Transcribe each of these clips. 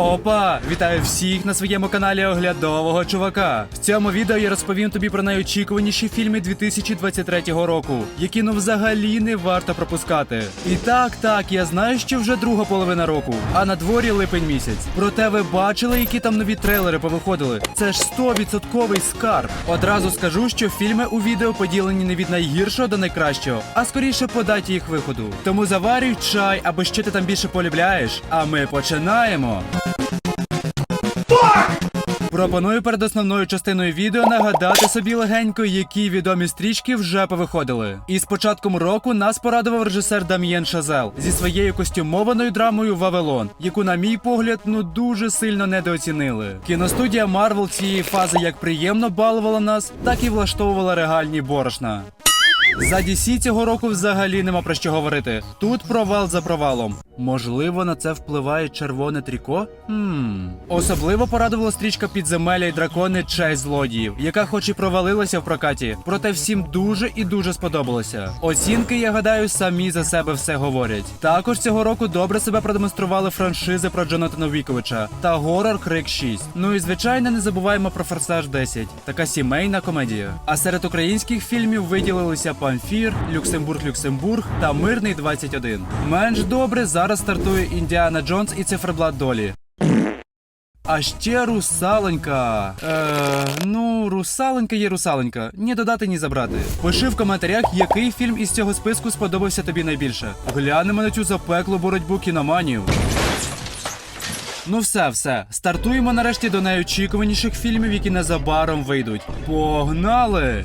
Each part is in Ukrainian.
Опа! Вітаю всіх на своєму каналі оглядового чувака. В цьому відео я розповім тобі про найочікуваніші фільми 2023 року, які ну взагалі не варто пропускати. І так, так, я знаю, що вже друга половина року, а на дворі липень місяць. Проте ви бачили, які там нові трейлери повиходили. Це ж 100% скарб. Одразу скажу, що фільми у відео поділені не від найгіршого до найкращого, а скоріше по даті їх виходу. Тому заварюй чай або що ти там більше полюбляєш. А ми починаємо. Пропоную перед основною частиною відео нагадати собі легенько, які відомі стрічки вже повиходили. І з початком року нас порадував режисер Дам'єн Шазел зі своєю костюмованою драмою Вавилон, яку, на мій погляд, ну дуже сильно недооцінили. Кіностудія Марвел цієї фази як приємно балувала нас, так і влаштовувала регальні борошна. За DC цього року взагалі нема про що говорити. Тут провал за провалом. Можливо, на це впливає червоне тріко? Хм. Особливо порадувала стрічка підземелля й дракони Честь злодіїв, яка хоч і провалилася в прокаті, проте всім дуже і дуже сподобалося. Оцінки, я гадаю, самі за себе все говорять. Також цього року добре себе продемонстрували франшизи про Джонатана Віковича та горор Крик 6. Ну і звичайно, не забуваємо про Форсаж 10, така сімейна комедія. А серед українських фільмів виділилися Памфір, Люксембург, Люксембург та Мирний 21. Менш добре зараз стартує Індіана Джонс і циферблат долі. А ще русаленька. Е, ну, русаленька є русаленька. Ні додати, ні забрати. Пиши в коментарях, який фільм із цього списку сподобався тобі найбільше. Глянемо на цю запеклу боротьбу кіноманів. Ну все, все. Стартуємо нарешті до найочікуваніших фільмів, які незабаром вийдуть. Погнали!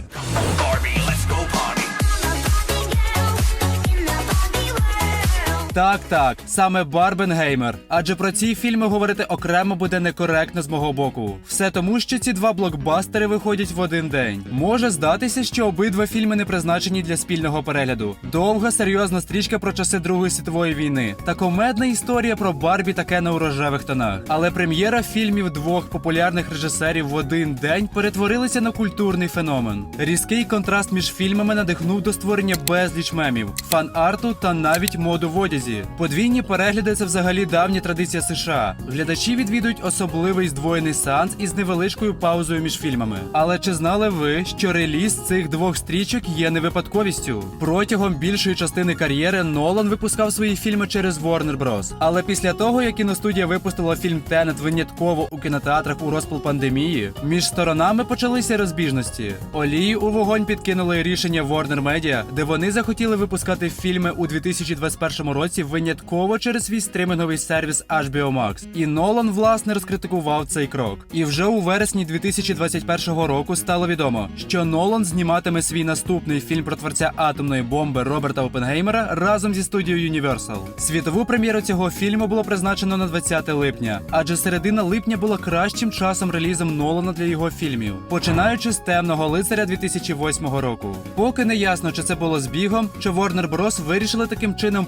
Так, так, саме Барбенгеймер. Адже про ці фільми говорити окремо буде некоректно з мого боку. Все тому, що ці два блокбастери виходять в один день. Може здатися, що обидва фільми не призначені для спільного перегляду. Довга серйозна стрічка про часи Другої світової війни та комедна історія про Барбі та Кена у рожевих тонах. Але прем'єра фільмів двох популярних режисерів в один день перетворилася на культурний феномен. Різкий контраст між фільмами надихнув до створення безліч мемів, фан-арту та навіть моду в одязі. Подвійні перегляди це взагалі давня традиція США. Глядачі відвідують особливий здвоєний сеанс із невеличкою паузою між фільмами. Але чи знали ви, що реліз цих двох стрічок є не випадковістю? Протягом більшої частини кар'єри Нолан випускав свої фільми через Warner Bros. Але після того, як кіностудія випустила фільм Тенет винятково у кінотеатрах у розпал пандемії, між сторонами почалися розбіжності. Олії у вогонь підкинули рішення Warner Media, де вони захотіли випускати фільми у 2021 році винятково через свій стриминговий сервіс HBO Max. І Нолан власне розкритикував цей крок. І вже у вересні 2021 року стало відомо, що Нолан зніматиме свій наступний фільм про творця атомної бомби Роберта Опенгеймера разом зі студією Universal. Світову прем'єру цього фільму було призначено на 20 липня, адже середина липня була кращим часом релізом Нолана для його фільмів, починаючи з темного лицаря 2008 року. Поки не ясно, чи це було збігом, чи Warner Bros. вирішили таким чином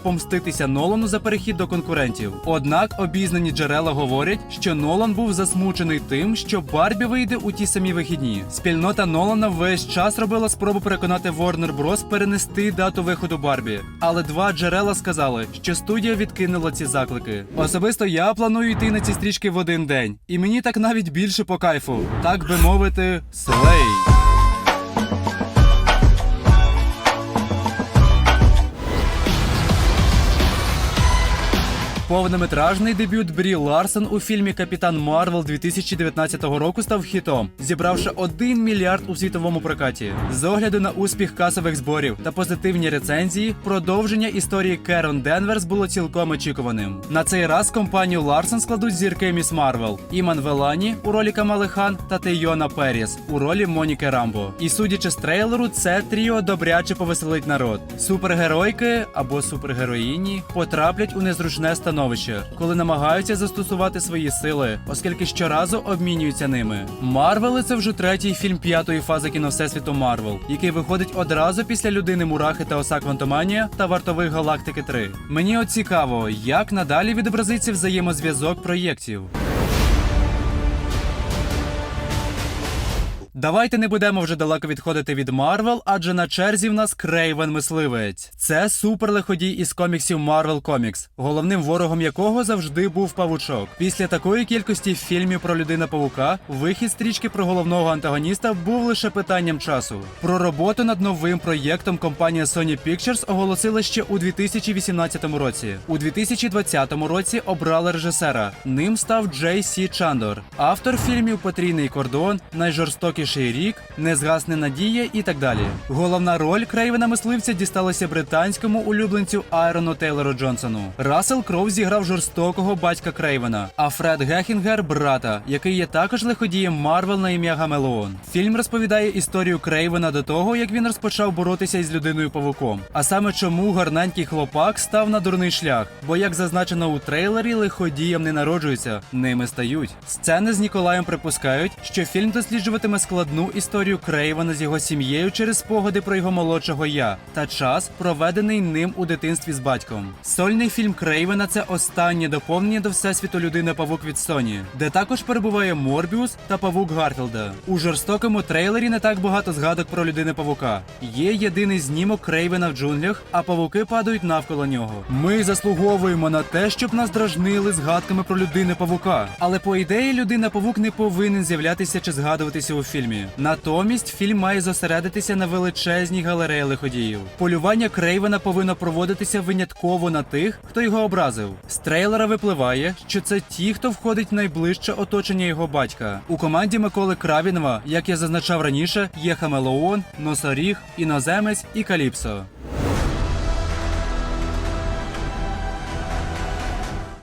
помститися Нолану за перехід до конкурентів. Однак обізнані джерела говорять, що Нолан був засмучений тим, що Барбі вийде у ті самі вихідні. Спільнота Нолана весь час робила спробу переконати Warner Bros. перенести дату виходу Барбі. Але два джерела сказали, що студія відкинула ці заклики. Особисто я планую йти на ці стрічки в один день, і мені так навіть більше по кайфу, так би мовити, слей. Повнометражний дебют Брі Ларсон у фільмі Капітан Марвел 2019 року став хітом, зібравши 1 мільярд у світовому прокаті. З огляду на успіх касових зборів та позитивні рецензії, продовження історії Керон Денверс було цілком очікуваним. На цей раз компанію Ларсон складуть зірки Міс Марвел, Іман Велані у ролі Камали Хан та Тейона Періс у ролі Моніки Рамбо. І судячи з трейлеру, це тріо добряче повеселить народ. Супергеройки або супергероїні потраплять у незручне становище, коли намагаються застосувати свої сили, оскільки щоразу обмінюються ними. Марвели це вже третій фільм п'ятої фази кіно Всесвіту Марвел, який виходить одразу після людини Мурахи та Оса Квантоманія та вартових Галактики 3. Мені от цікаво, як надалі відобразиться взаємозв'язок проєктів. Давайте не будемо вже далеко відходити від Марвел, адже на черзі в нас Крейвен Мисливець. Це суперлиходій із коміксів Marvel Comics, головним ворогом якого завжди був павучок. Після такої кількості фільмів про людина павука вихід стрічки про головного антагоніста був лише питанням часу. Про роботу над новим проєктом компанія Sony Pictures оголосила ще у 2018 році. У 2020 році обрали режисера. Ним став Джей Сі Чандор, автор фільмів Потрійний кордон, Найжорстокіший рік, Незгасне надія і так далі. Головна роль Крейвена мисливця дісталася британському улюбленцю Айрону Тейлору Джонсону. Рассел Кроу зіграв жорстокого батька Крейвена, а Фред Гехінгер брата, який є також лиходієм Марвел на ім'я Гамелеон. Фільм розповідає історію Крейвена до того, як він розпочав боротися із людиною павуком. А саме чому гарненький хлопак став на дурний шлях. Бо, як зазначено у трейлері, лиходіям не народжуються, ними стають. Сцени з Ніколаєм припускають, що фільм досліджуватиме складну історію Крейвена з його сім'єю через спогади про його молодшого я та час, проведений ним у дитинстві з батьком. Сольний фільм Крейвена це останнє доповнення до всесвіту людина павук від Sony, де також перебуває Морбіус та павук Гарфілда. У жорстокому трейлері не так багато згадок про людини павука. Є єдиний знімок Крейвена в джунглях, а павуки падають навколо нього. Ми заслуговуємо на те, щоб нас дражнили згадками про людини павука. Але по ідеї людина павук не повинен з'являтися чи згадуватися у фільмі. Натомість фільм має зосередитися на величезній галереї лиходіїв. Полювання Крейвена повинно проводитися винятково на тих, хто його образив. З трейлера випливає, що це ті, хто входить в найближче оточення його батька. У команді Миколи Кравінова, як я зазначав раніше, є Хамелеон, Носоріг, Іноземець і Каліпсо.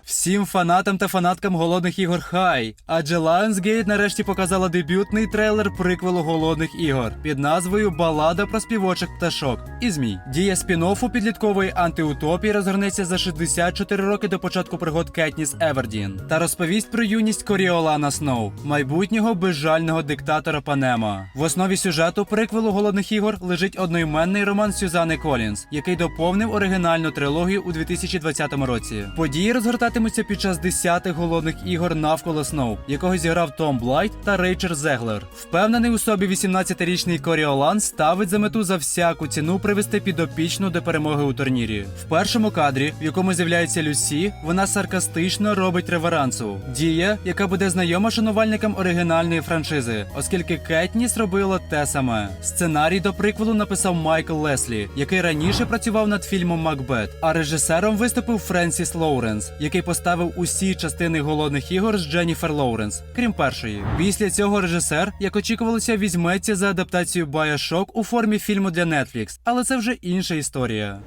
Всім фанатам та фанаткам голодних ігор хай! Адже Lionsgate нарешті показала дебютний трейлер приквелу голодних ігор під назвою Балада про співочих пташок і змій. Дія спін-оффу підліткової антиутопії розгорнеться за 64 роки до початку пригод Кетніс Евердін та розповість про юність Коріолана Сноу, майбутнього безжального диктатора Панема. В основі сюжету приквелу голодних ігор лежить одноіменний роман Сюзани Колінс, який доповнив оригінальну трилогію у 2020 році. Події розгортатимуться під час 10-х голодних ігор навколо Сноу, якого зіграв Том Блайт та Рейчер Зеглер. Впевнений у собі 18-річний Коріолан ставить за мету за всяку ціну привести підопічну до перемоги у турнірі. В першому кадрі, в якому з'являється Люсі, вона саркастично робить реверансу. Дія, яка буде знайома шанувальникам оригінальної франшизи, оскільки Кетніс робила те саме. Сценарій до приквелу написав Майкл Леслі, який раніше працював над фільмом Макбет. А режисером виступив Френсіс Лоуренс, який поставив усі частини голодних ігор з Дженніфер Лоуренс, крім першої. Після цього режисер, як очікувалося, візьметься за адаптацію Bioshock у формі фільму для Netflix, але це вже інша історія.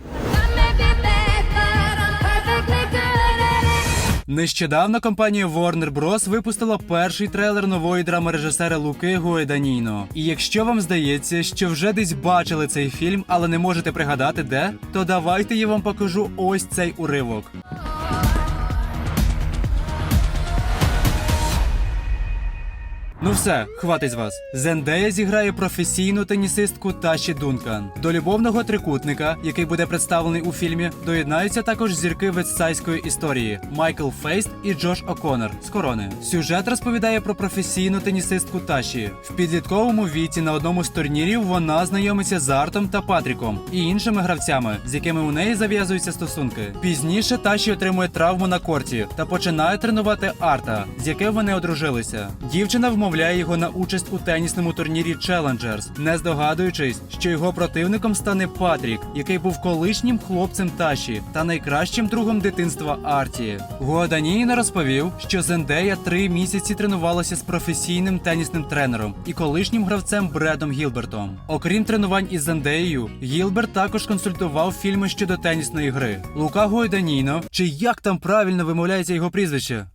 Нещодавно компанія Warner Bros. випустила перший трейлер нової драми режисера Луки Гуеданіно. І якщо вам здається, що вже десь бачили цей фільм, але не можете пригадати де, то давайте я вам покажу ось цей уривок. Ну все, хватить з вас. Зендея зіграє професійну тенісистку Таші Дункан. До любовного трикутника, який буде представлений у фільмі, доєднаються також зірки вестсайської історії Майкл Фейст і Джош О'Коннор з корони. Сюжет розповідає про професійну тенісистку Таші. В підлітковому віці на одному з турнірів вона знайомиться з Артом та Патріком і іншими гравцями, з якими у неї зав'язуються стосунки. Пізніше Таші отримує травму на корті та починає тренувати Арта, з яким вони одружилися. Дівчина вмовляє його на участь у тенісному турнірі Challengers, не здогадуючись, що його противником стане Патрік, який був колишнім хлопцем Таші та найкращим другом дитинства Арті. Гуаданіна розповів, що Зендея три місяці тренувалася з професійним тенісним тренером і колишнім гравцем Бредом Гілбертом. Окрім тренувань із Зендеєю, Гілберт також консультував фільми щодо тенісної гри. Лука Гуайданіно, чи як там правильно вимовляється його прізвище?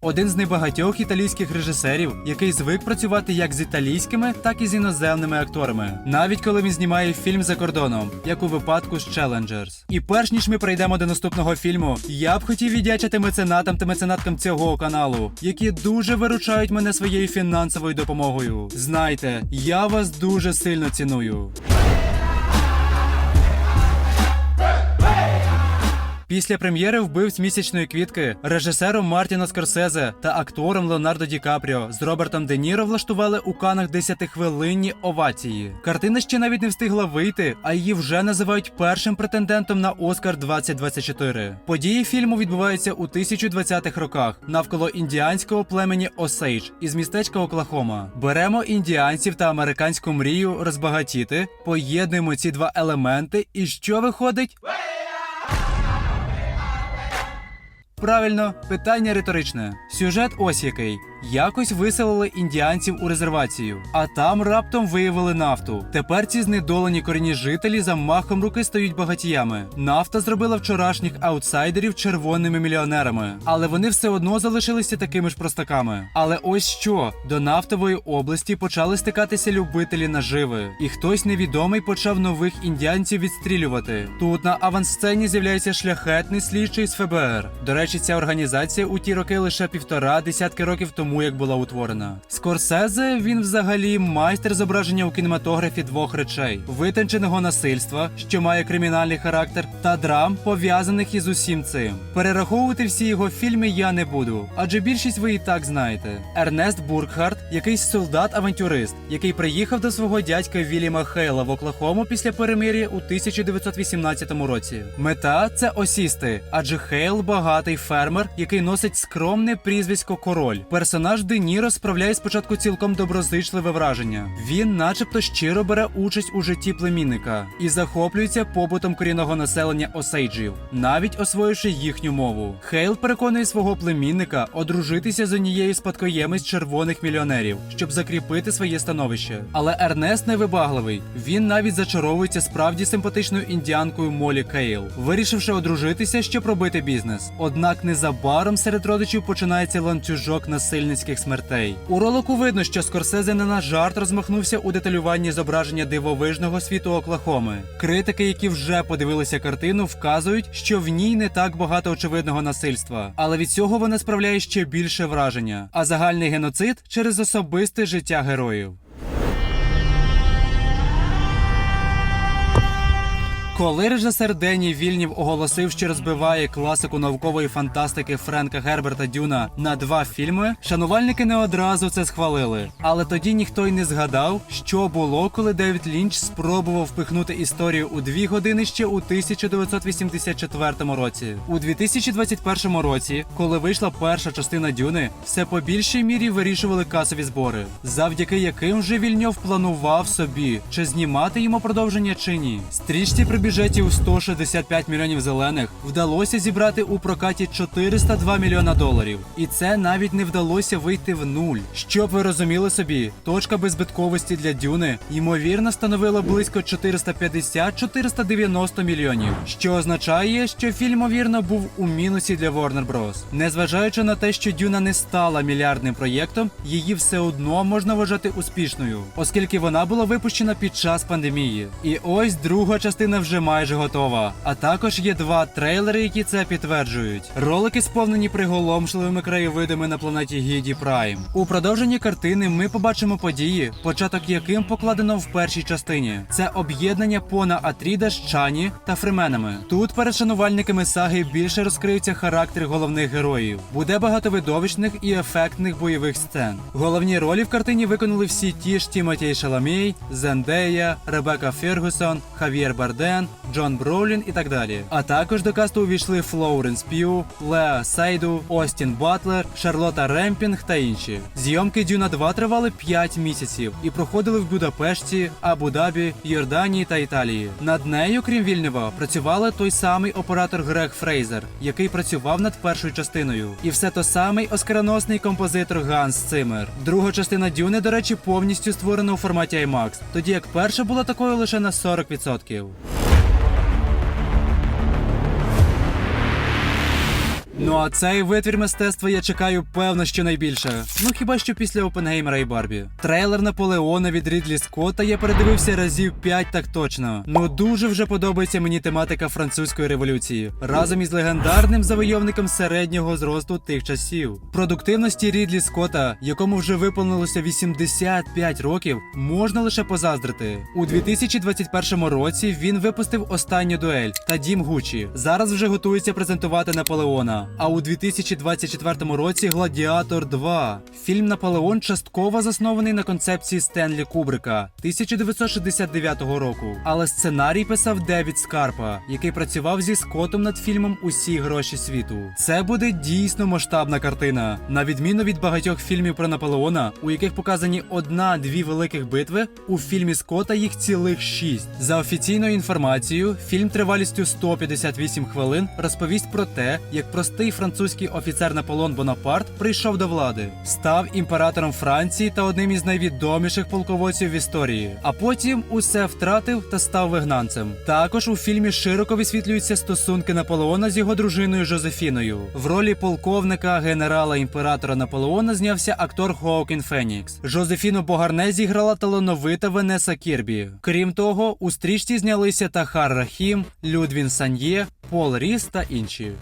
Один з небагатьох італійських режисерів, який звик працювати як з італійськими, так і з іноземними акторами, навіть коли він знімає фільм за кордоном, як у випадку з Challengers. І перш ніж ми прийдемо до наступного фільму, я б хотів віддячити меценатам та меценаткам цього каналу, які дуже виручають мене своєю фінансовою допомогою. Знайте, я вас дуже сильно ціную. Після прем'єри вбивць місячної квітки режисером Мартіно Скорсезе та актором Леонардо Ді Капріо з Робертом Де Ніро влаштували у канах 10-хвилинні овації. Картина ще навіть не встигла вийти, а її вже називають першим претендентом на Оскар 2024. Події фільму відбуваються у 1020-х роках навколо індіанського племені Осейдж із містечка Оклахома. Беремо індіанців та американську мрію розбагатіти, поєднуємо ці два елементи, і що виходить? Правильно, питання риторичне. Сюжет ось який. Якось виселили індіанців у резервацію, а там раптом виявили нафту. Тепер ці знедолені корінні жителі за махом руки стають багатіями. Нафта зробила вчорашніх аутсайдерів червоними мільйонерами, але вони все одно залишилися такими ж простаками. Але ось що до нафтової області почали стикатися любителі наживи, і хтось невідомий почав нових індіанців відстрілювати. Тут на авансцені з'являється шляхетний слідчий з ФБР. До речі, ця організація у ті роки лише півтора десятки років тому як була утворена. Скорсезе він взагалі майстер зображення у кінематографі двох речей: витонченого насильства, що має кримінальний характер, та драм, пов'язаних із усім цим. Перераховувати всі його фільми я не буду, адже більшість ви і так знаєте. Ернест Буркхарт, якийсь солдат-авантюрист, який приїхав до свого дядька Вільяма Хейла в Оклахому після перемир'я у 1918 році. Мета це осісти, адже Хейл багатий фермер, який носить скромне прізвисько король. Персонаж Де Ніро справляє спочатку цілком доброзичливе враження. Він, начебто, щиро бере участь у житті племінника і захоплюється побутом корінного населення осейджів, навіть освоївши їхню мову. Хейл переконує свого племінника одружитися з однією спадкоємець червоних мільйонерів, щоб закріпити своє становище. Але Ернест невибагливий. Він навіть зачаровується справді симпатичною індіанкою Молі Кейл, вирішивши одружитися, щоб робити бізнес. Однак незабаром серед родичів починається ланцюжок насильницьких смертей. У ролику видно, що Скорсезе не на жарт розмахнувся у деталюванні зображення дивовижного світу Оклахоми. Критики, які вже подивилися картину, вказують, що в ній не так багато очевидного насильства, але від цього вона справляє ще більше враження. А загальний геноцид через особисте життя героїв. Коли режисер Дені Вільнів оголосив, що розбиває класику наукової фантастики Френка Герберта Дюна на два фільми, шанувальники не одразу це схвалили. Але тоді ніхто й не згадав, що було, коли Девід Лінч спробував впихнути історію у дві години ще у 1984 році. У 2021 році, коли вийшла перша частина Дюни, все по більшій мірі вирішували касові збори, завдяки яким вже Вільньов планував собі, чи знімати йому продовження чи ні. Стрічці при бюджеті у 165 мільйонів зелених вдалося зібрати у прокаті 402 мільйона доларів. І це навіть не вдалося вийти в нуль. Щоб ви розуміли собі, точка беззбитковості для Дюни ймовірно становила близько 450-490 мільйонів, що означає, що фільм ймовірно був у мінусі для Warner Bros. Незважаючи на те, що Дюна не стала мільярдним проєктом, її все одно можна вважати успішною, оскільки вона була випущена під час пандемії. І ось друга частина вже майже готова. А також є два трейлери, які це підтверджують. Ролики сповнені приголомшливими краєвидами на планеті Гіді Прайм. У продовженні картини ми побачимо події, початок яким покладено в першій частині. Це об'єднання Пона Атріда з Чані та Фрименами. Тут перед шанувальниками саги більше розкриються характери головних героїв. Буде багато видовищних і ефектних бойових сцен. Головні ролі в картині виконали всі ті ж Тімотій Шаламій, Зендея, Ребека Фергюсон, Хав'єр Барден, Джон Броулін і так далі. А також до касту увійшли Флоуренс П'ю, Леа Сайду, Остін Батлер, Шарлота Ремпінг та інші. Зйомки Дюна 2 тривали 5 місяців і проходили в Будапешті, Абу-Дабі, Йорданії та Італії. Над нею, крім Вільнєва, працювали той самий оператор Грег Фрейзер, який працював над першою частиною. І все то самий оскароносний композитор Ганс Цимер. Друга частина Дюни, до речі, повністю створена у форматі IMAX, тоді як перша була такою лише на 40%. Ну а цей витвір мистецтва я чекаю певно, що найбільше. Ну хіба що після Опенгеймера і Барбі. Трейлер Наполеона від Рідлі Скотта я передивився разів 5 так точно. Ну дуже вже подобається мені тематика французької революції разом із легендарним завойовником середнього зросту тих часів. Продуктивності Рідлі Скотта, якому вже виповнилося 85 років, можна лише позаздрити. У 2021 році він випустив останню дуель та Дім Гучі. Зараз вже готується презентувати Наполеона. А у 2024 році Гладіатор 2. Фільм Наполеон частково заснований на концепції Стенлі Кубрика 1969 року. Але сценарій писав Девід Скарпа, який працював зі Скоттом над фільмом Усі гроші світу. Це буде дійсно масштабна картина. На відміну від багатьох фільмів про Наполеона, у яких показані одна-дві великих битви, у фільмі Скотта їх цілих шість. За офіційною інформацією, фільм тривалістю 158 хвилин розповість про те, як простий французький офіцер Наполеон Бонапарт прийшов до влади, став імператором Франції та одним із найвідоміших полководців в історії, а потім усе втратив та став вигнанцем. Також у фільмі широко висвітлюються стосунки Наполеона з його дружиною Жозефіною. В ролі полковника генерала імператора Наполеона знявся актор Хоукін Фенікс. Жозефіну Богарне зіграла талановита Венеса Кірбі. Крім того, у стрічці знялися Тахар Рахім, Людвін Сан'є, Пол Ріс та інші.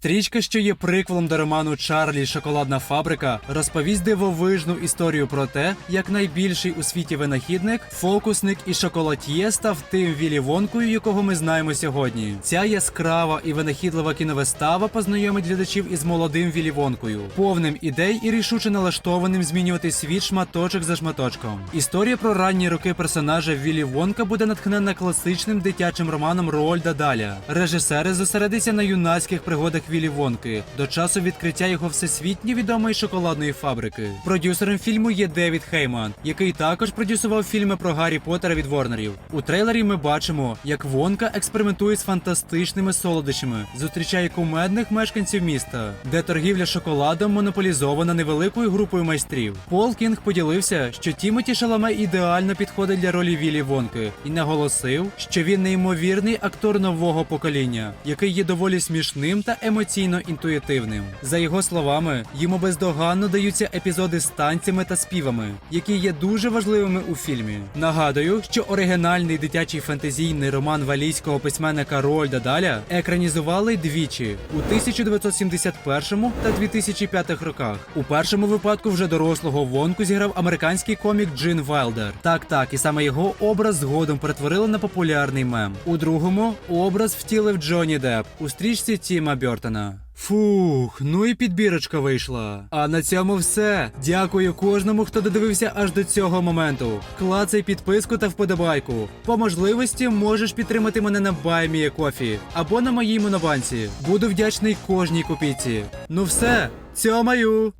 Стрічка, що є приквелом до роману Чарлі Шоколадна фабрика, розповість дивовижну історію про те, як найбільший у світі винахідник, фокусник і шоколад'є став тим Вілі Вонкою, якого ми знаємо сьогодні. Ця яскрава і винахідлива кіновистава познайомить глядачів із молодим Вілі Вонкою, повним ідей і рішуче налаштованим змінювати світ шматочок за шматочком. Історія про ранні роки персонажа Вілі Вонка буде натхнена класичним дитячим романом Роальда Даля. Режисери зосередяться на юнацьких пригодах Вілі Вонки до часу відкриття його всесвітньо відомої шоколадної фабрики. Продюсером фільму є Девід Хейман, який також продюсував фільми про Гаррі Поттера від Ворнерів. У трейлері ми бачимо, як Вонка експериментує з фантастичними солодощами, зустрічає кумедних мешканців міста, де торгівля шоколадом монополізована невеликою групою майстрів. Пол Кінг поділився, що Тімоті Шаламе ідеально підходить для ролі Вілі Вонки і наголосив, що він неймовірний актор нового покоління, який є доволі смішним та емоційно інтуїтивним. За його словами, йому бездоганно даються епізоди з танцями та співами, які є дуже важливими у фільмі. Нагадую, що оригінальний дитячий фентезійний роман валійського письменника Роальда Даля екранізували двічі у 1971 та 2005 роках. У першому випадку вже дорослого вонку зіграв американський комік Джин Вайлдер. Так, так, і саме його образ згодом перетворили на популярний мем. У другому образ втілив Джонні Депп у стрічці Тіма Бьортона. Фух, ну і підбірочка вийшла. А на цьому все. Дякую кожному, хто додивився аж до цього моменту. Клацай підписку та вподобайку. По можливості можеш підтримати мене на BuyMeACoffee або на моїй монобанці. Буду вдячний кожній копійці. Ну все, цьомаю!